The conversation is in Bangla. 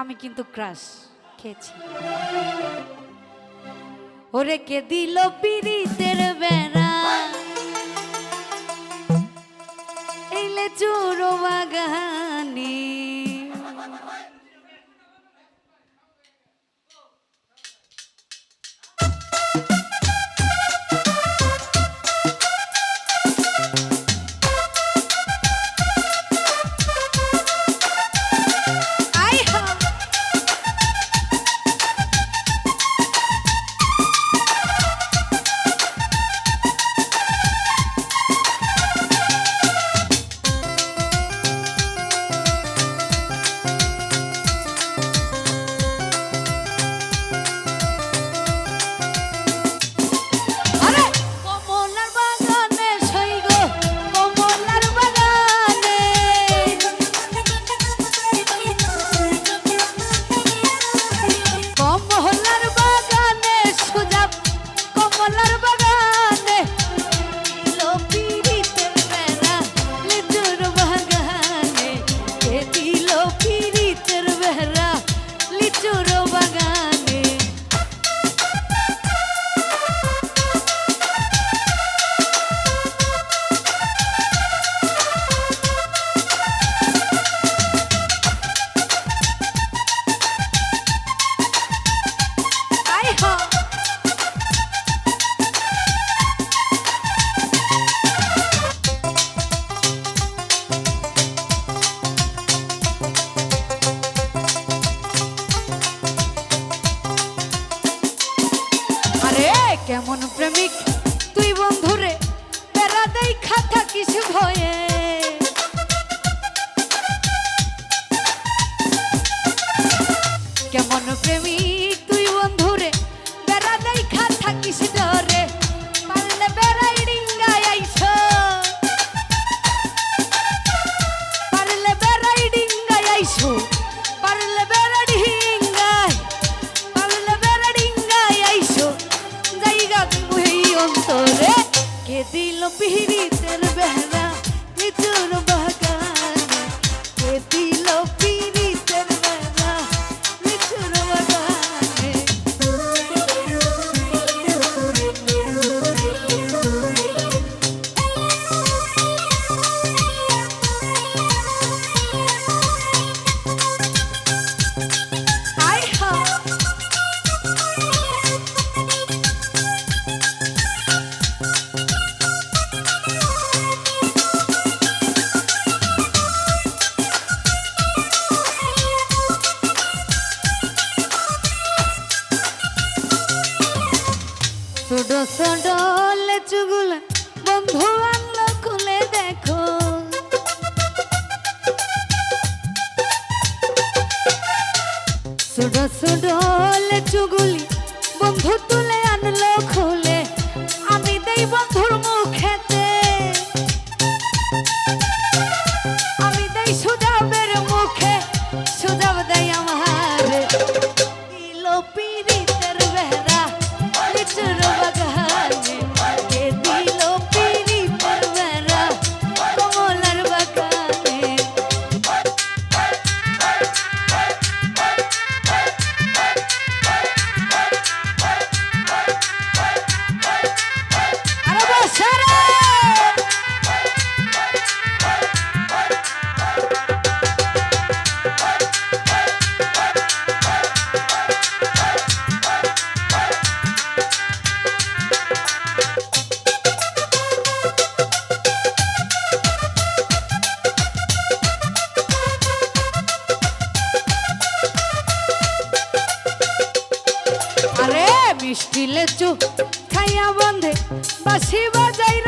আমি কিন্তু ক্রাশ খেয়েছি। ওরে কে দিল পিরিতের বেড়া? এইলে চোর বাগানি দেখা কিছু ভয়ে কেমন প্রেমিক তুই বন্ধুরে? পিহিতের বেহের ছোট ছোট লেচুগুলো বন্ধু আনলো খুলে দেখো ছোট ছোট লেচুগুলি বন্ধু তুলে আনলো খুলে দিলে চুপ খাইয়া বন্ধে বাসি বাজাই